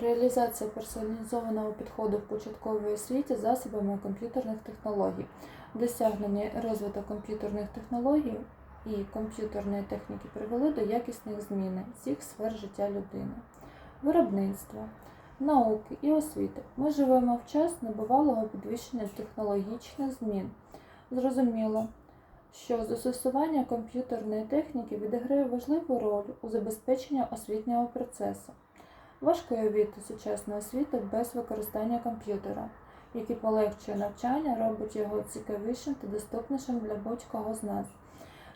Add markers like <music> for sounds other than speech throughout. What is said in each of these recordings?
Реалізація персоналізованого підходу в початковій освіті засобами комп'ютерних технологій, досягнення розвиток комп'ютерних технологій і комп'ютерної техніки привели до якісних змін всіх сфер життя людини, виробництва, науки і освіти. Ми живемо в час небувалого підвищення технологічних змін. Зрозуміло, що застосування комп'ютерної техніки відіграє важливу роль у забезпеченні освітнього процесу. Важко уявити сучасну освіту без використання комп'ютера, який полегшує навчання, робить його цікавішим та доступнішим для будь-кого з нас.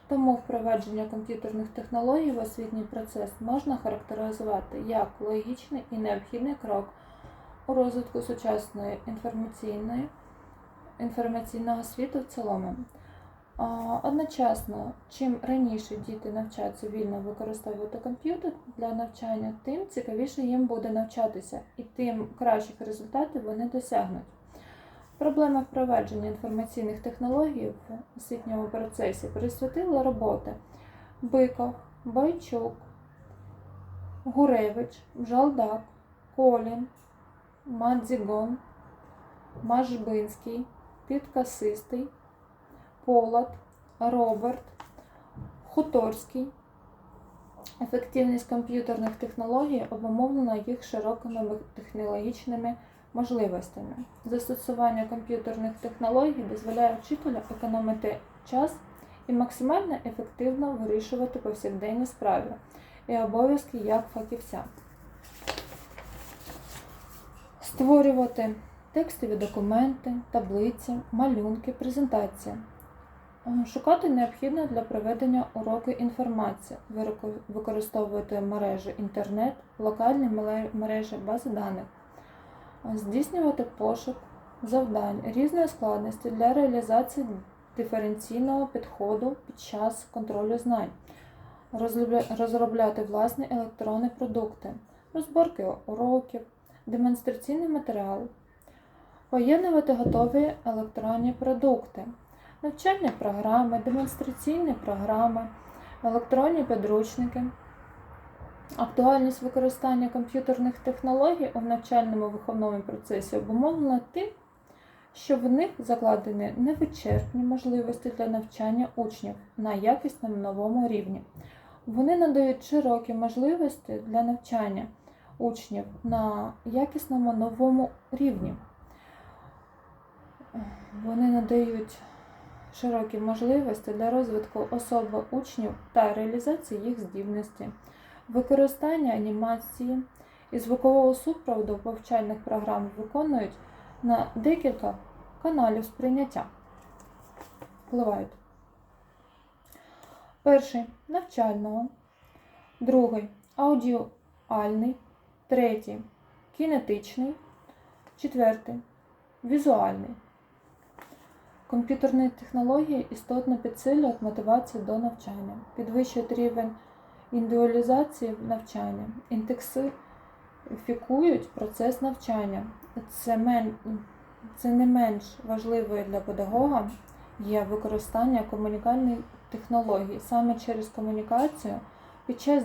Тому впровадження комп'ютерних технологій в освітній процес можна характеризувати як логічний і необхідний крок у розвитку сучасної інформаційної інформаційного світу в цілому. Одночасно, чим раніше діти навчаться вільно використовувати комп'ютер для навчання, тим цікавіше їм буде навчатися і тим кращих результатів вони досягнуть. Проблема впровадження інформаційних технологій в освітньому процесі присвятила роботи Биков, Бойчук, Гуревич, Жалдак, Колін, Мадзігон, Мажбинський, Підкасистий. Полад, Роберт, Хуторський. Ефективність комп'ютерних технологій обумовлена їх широкими технологічними можливостями. Застосування комп'ютерних технологій дозволяє вчителю економити час і максимально ефективно вирішувати повсякденні справи і обов'язки як фахівця. Створювати текстові документи, таблиці, малюнки, презентації. Шукати необхідно для проведення уроку інформації, використовувати мережі інтернет, локальні мережі бази даних, здійснювати пошук завдань різної складності для реалізації диференційного підходу під час контролю знань, розробляти власні електронні продукти, розборки уроків, демонстраційний матеріал, поєднувати готові електронні продукти навчальні програми, демонстраційні програми, електронні підручники. Актуальність використання комп'ютерних технологій у навчальному виховному процесі обумовлена тим, що в них закладені невичерпні можливості для навчання учнів на якісному новому рівні. Вони надають широкі можливості для навчання учнів на якісному новому рівні. Вони надають широкі можливості для розвитку особи учнів та реалізації їх здібності, використання анімації і звукового супроводу повчальних програм виконують на декілька каналів сприйняття. Впливають. Перший навчального, другий аудіальний, третій кінетичний, четвертий візуальний. Комп'ютерні технології істотно підсилюють мотивацію до навчання, підвищують рівень індивідуалізації навчання, інтенсифікують процес навчання. Це, мен... Це не менш важливою для педагога є використання комунікальних технологій. Саме через комунікацію під час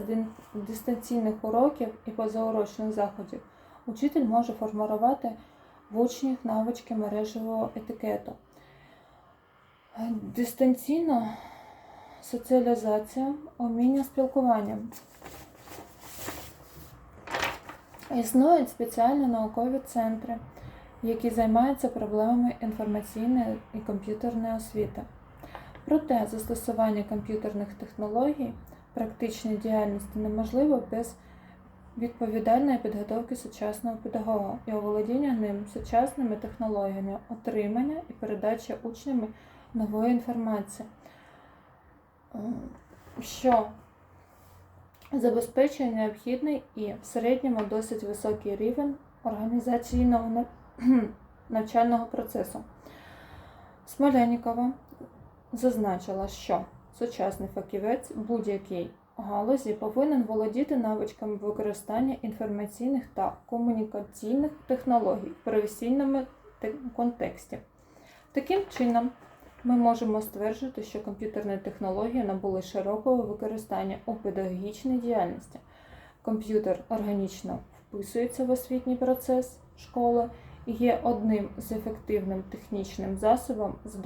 дистанційних уроків і позаурочних заходів учитель може формувати в учнях навички мережевого етикету. Дистанційна соціалізація, уміння спілкування. Існують спеціальні наукові центри, які займаються проблемами інформаційної і комп'ютерної освіти. Проте застосування комп'ютерних технологій в практичній діяльності неможливо без відповідальної підготовки сучасного педагога і оволодіння ним сучасними технологіями, отримання і передачі учнями нової інформації, е, що забезпечує необхідний і в середньому досить високий рівень організаційного <clears throat> навчального процесу. Смоленікова зазначила, що сучасний фахівець будь-який галузі повинен володіти навичками використання інформаційних та комунікаційних технологій в професійному контексті. Таким чином, ми можемо стверджувати, що комп'ютерні технології набули широкого використання у педагогічній діяльності. Комп'ютер органічно вписується в освітній процес школи і є одним з ефективним технічним засобом, за